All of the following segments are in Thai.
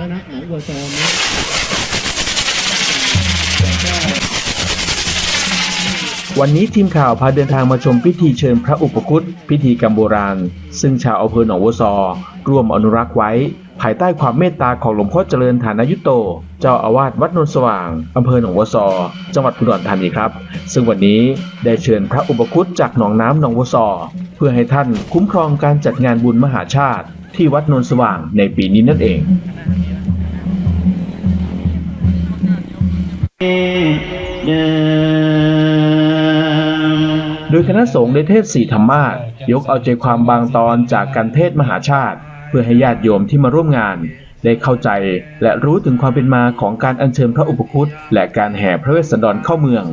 แล้วนะหนองบัวซอนะวันนี้ทีมข่าวพาเดินทางมาชมพิธีเชิญพระอุปคุตพิธีกรรมโบราณ ซึ่งชาวอำเภอหนองวัวซอ ร่วมอนุรักษ์ไว้ ภายใต้ความเมตตาของหลวงพ่อเจริญฐานายุโต เจ้าอาวาสวัดนนสว่างอำเภอหนองวัวซอ จังหวัดอุดรธานีครับ ซึ่งวันนี้ได้เชิญพระอุปคุตจากหนองน้ำหนองวัวซอ เพื่อให้ท่านคุ้มครองการจัดงานบุญมหาชาติ ที่วัดนนสว่างในปีนี้นั่นเองโดยคณะสงฆ์ได้เทศสี่ธรรมาสยกเอาใจความบางตอนจากการเทศมหาชาติ เพื่อให้ญาติโยมที่มาร่วมงาน ได้เข้าใจและรู้ถึงความเป็นมาของการอัญเชิญพระอุปคุตและการแห่พระเวสสันดรเข้าเมือง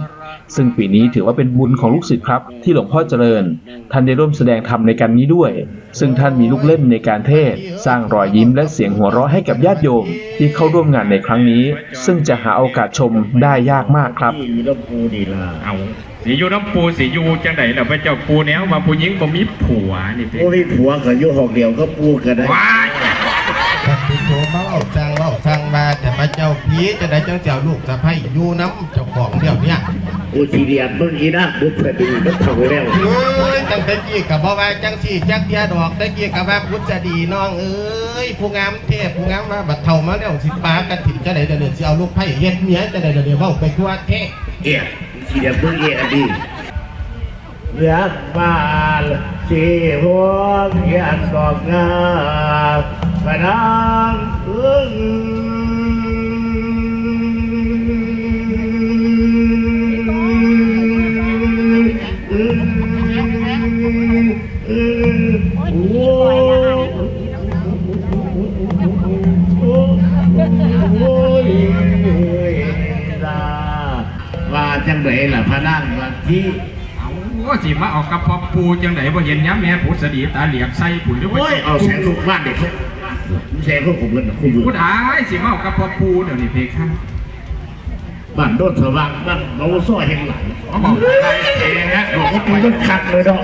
ซึ่งปีนี้ถือว่าเป็นบุญของลูกศิษย์ครับ ที่หลวงพ่อเจริญ ท่านได้ร่วมแสดงธรรมในการนี้ด้วย ซึ่งท่านมีลูกเล่นในการเทศ สร้างรอยยิ้มและเสียงหัวเราะให้กับญาติโยม ที่เข้าร่วมงานในครั้งนี้ ซึ่งจะหาโอกาสชมได้ยากมากครับที่มีลำพูดีล่ะเอาสีอยู่น้ำปูสีอยู่จังไหนล่ะพระเจ้าปูแนวมาผู้หญิงบ่มีผัวนี่เพ่โอ้ยผัวกับยุหอกเดียวก็ปูกันได้ว้ายปฏิโทมาเล่าสั่งเล่าสั่งมาแต่ พระเจ้าพีจะได้เจ้าเจ้าลูกสะใภ้อยู่น้ำเจ้าของเดี๋ยวเนี้ยโอ้ทีเดียดเมื่อกี้นะบุษดีก็เท่าแล้วเอ้ยตั้งแต่กี้กับบ่ว่าจังสี่จักเดียดอกแต่กี้กับว่าพุทธดีน้องเอ้ยผู้งามเทพผู้งามว่าบัดเท่ามาแล้วสิปากันถิ่นจะได้เดินสิเอาลูกไผ่เฮ็ดเมียจะได้เดินเว้าไปทั่วเทศเอียดทีเดียดเมื่อกี้อดีรักบ้านสีหัวเพียนดอกงามกระนางอึ้ง อืมอืมโอ้โอ้ยลาว่าจังไดล่ะพระนางวันที่เอาโอ้สิมาเอากระเพาะปูจังไหนบ่เห็นย้ำแม่ผู้สดีตาเหลียกใส่ผุยหรือว่าโอ้ยเอาแสงลูกบ้านเด็กแสงเขาผมกันนคุณผู้ใดสิมาเอากระเพาะปูเดี๋ยวนี้เพคะบ้านโดนสว่างบ้านเราซ้อยแห่งหลัง เขาบอกใครเองฮะหลวงพ่อมันต้องคักเลยเนาะ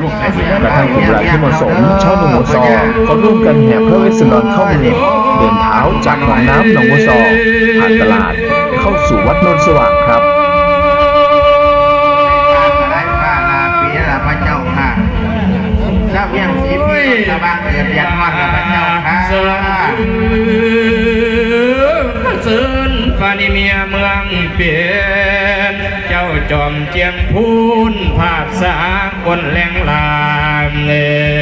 ลูกใส่สิกระทั่งกลุ่มหลานที่เหมาะสมชาวหนองวัวซอก็ร่วมกันแห่พระเวสสันดรเข้าเมืองเดินเท้าจากหนองน้ำหนองวัวซอผ่านตลาดเข้าสู่วัดโนนสว่างครับเสินฮอดพระเจ้าค่ะเสิร์นเสิร์นฟานิเมียเมืองเปลี่ยน จอมเจียงพูนภาพสางบนแหลงลามเลย